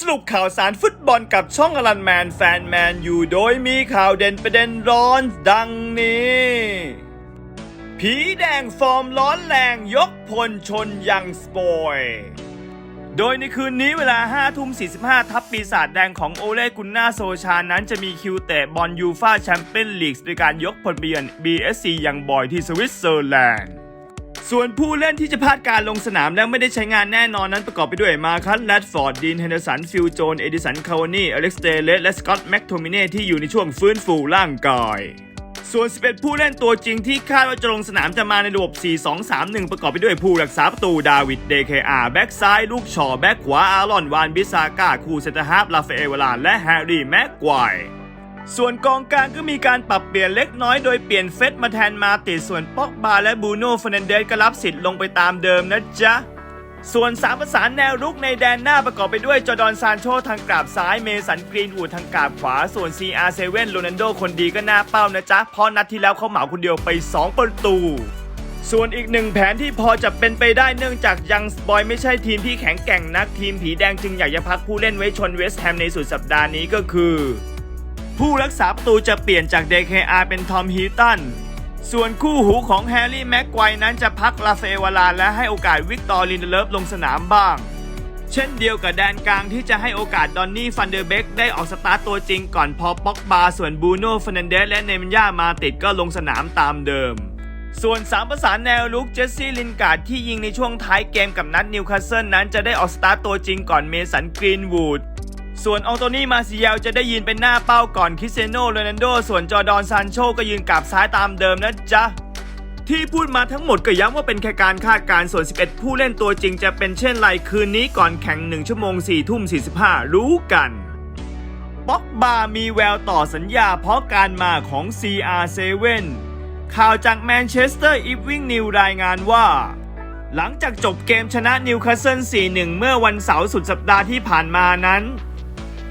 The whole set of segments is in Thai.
สรุปข่าวสารฟุตบอลกับช่องอลันแมนแฟนแมนอยู่โดยมีข่าวเด่นประเด็นร้อนดังนี้ ผีแดงฟอร์มร้อนแรงยกพลชนยังสปอยโดยในคืนนี้เวลา5ทุ่ม45 ทัพปีศาจแดงของโอเลกุนนาโซชา นั้นจะมีคิวเตะบอลยูฟาแชมเปี้ยนลีกโดยการยกพลไปเยือน BSC ยังบอยที่สวิตเซอร์แลนด์ ส่วนผู้เล่นที่จะพลาดการลงสนามและไม่ได้ใช้งานแน่นอนนั้นประกอบไปด้วยมาคัสแรดฟอร์ดดีนเฮนเดอร์สันฟิลโจนเอดิสันคาวานี่อเล็กซ์เตเลสและสกอตแม็กโทมิเน่ที่อยู่ในช่วงฟื้นฟูร่างกายส่วน 11 ผู้เล่นตัวจริงที่คาดว่าจะลงสนามจะมาในระบบ 4-2-3-1 ประกอบไปด้วยผู้รักษาประตูดาวิดเดเคอาแบ็กซ้าย ลูกชอแบ็กขวา อารอน วาน บิซาก้า คูเซนเตฮาร์ฟลาเฟเอเวลาและแฮร์รี่ แม็กควาย ส่วนกองกลางก็มีการปรับเปลี่ยนเล็กน้อยโดยเปลี่ยนเฟสมาแทนมาติส่วนป็อกบาและบูโน่ฟนันเดสก็รับสิทธิ์ลงไปตามเดิมนะจ๊ะ ส่วนสามประสานแนวรุกในแดนหน้าประกอบไปด้วยจอร์ดอนซานโชทางกราบซ้ายเมสันกรีนวูดทางกราบขวา ส่วน CR7 โรนันโดคนดีก็หน้าเป้านะจ๊ะเพราะนัดที่แล้วเขาเหมาคนเดียวไป 2 ประตูส่วนอีกหนึ่งแผนที่พอจะเป็นไปได้เนื่องจากยังสปอยไม่ใช่ทีมที่แข็งแกร่งนักทีมผีแดงจึงอยากจะพักผู้เล่นไว้ชนเวสต์แฮมในสุดสัปดาห์นี้ก็คือ ผู้รักษาประตูจะเปลี่ยนจาก DKR เป็นทอมฮีตัน ส่วนคู่หูของแฮร์รี่แม็กไกวนั้นจะพักลาเฟวาลาและให้โอกาสวิกตอร์ลินเดเลฟลงสนามบ้าง เช่นเดียวกับแดนกลางที่จะให้โอกาสดอนนี่ฟันเดอร์เบกได้ออกสตาร์ตตัวจริงก่อนพอป็อกบาส่วนบูโน่ฟนันเดสและเนมันย่ามาติดก็ลงสนามตามเดิมส่วนสามประสานแนวลุกเจสซี่ลินการ์ดที่ยิงในช่วงท้ายเกมกับนัดนิวคาสเซิลนั้นจะได้ออกสตาร์ตตัวจริงก่อนเมสันกรีนวูด ส่วนอองโตนี่มาซิเยลจะได้ยืนเป็นหน้าเป้าก่อนคริสเซโนโรนันโด ส่วนจอร์ดอนซานโชก็ยืนกับซ้ายตามเดิมนะจ๊ะ ที่พูดมาทั้งหมดก็ย้ำว่าเป็นแค่การคาดการณ์ส่วน 11 ผู้เล่นตัวจริงจะเป็นเช่นไรคืนนี้ก่อนแข่ง 1 ชั่วโมง4ทุ่ม 45 รู้กันบ็อกบามีแววต่อสัญญาเพราะการมาของ CR7 ข่าวจากแมนเชสเตอร์อีฟวิ่งนิวรายงานว่า หลังจากจบเกมชนะนิวคาสเซิล4-1 เมื่อวันเสาร์สุดสัปดาห์ที่ผ่านมานั้น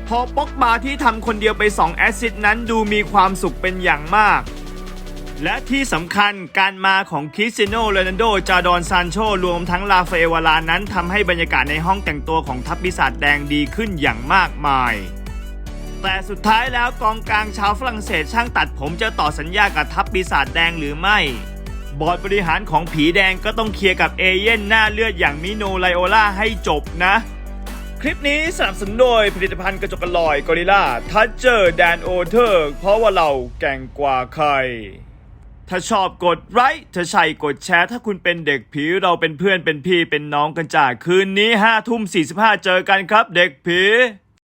พอป็อกบาที่ทำคนเดียวไป 2 แอสซิสนั้นดูมีความสุขเป็นอย่างมาก และที่สำคัญการมาของคริสเตียโนโรนัลโด จาดอนซานโช รวมทั้งลาฟาเอวาลานั้นทำให้บรรยากาศในห้องแต่งตัวของทัพปีศาจแดงดีขึ้นอย่างมากมาย แต่สุดท้ายแล้วกองกลางชาวฝรั่งเศสช่างตัดผมจะต่อสัญญากับทัพปีศาจแดงหรือไม่ บอร์ดบริหารของผีแดงก็ต้องเคลียร์กับเอเย่นหน้าเลือดอย่างมิโนไลโอลาให้จบนะ ลิปนี้สนับสนุนโดยผลิตภัณฑ์กระจกกระลอยกอริล่าทัชเจอร์แดนโอเทอร์เพราะว่าเราแก่งกว่าใคร ถ้าชอบกดไลค์ถ้าใช่กดแชร์ ถ้าคุณเป็นเด็กผีเราเป็นเพื่อนเป็นพี่เป็นน้องกันจ้าคืนนี้ห้าทุ่มสี่สิบห้าเจอกันครับเด็กผี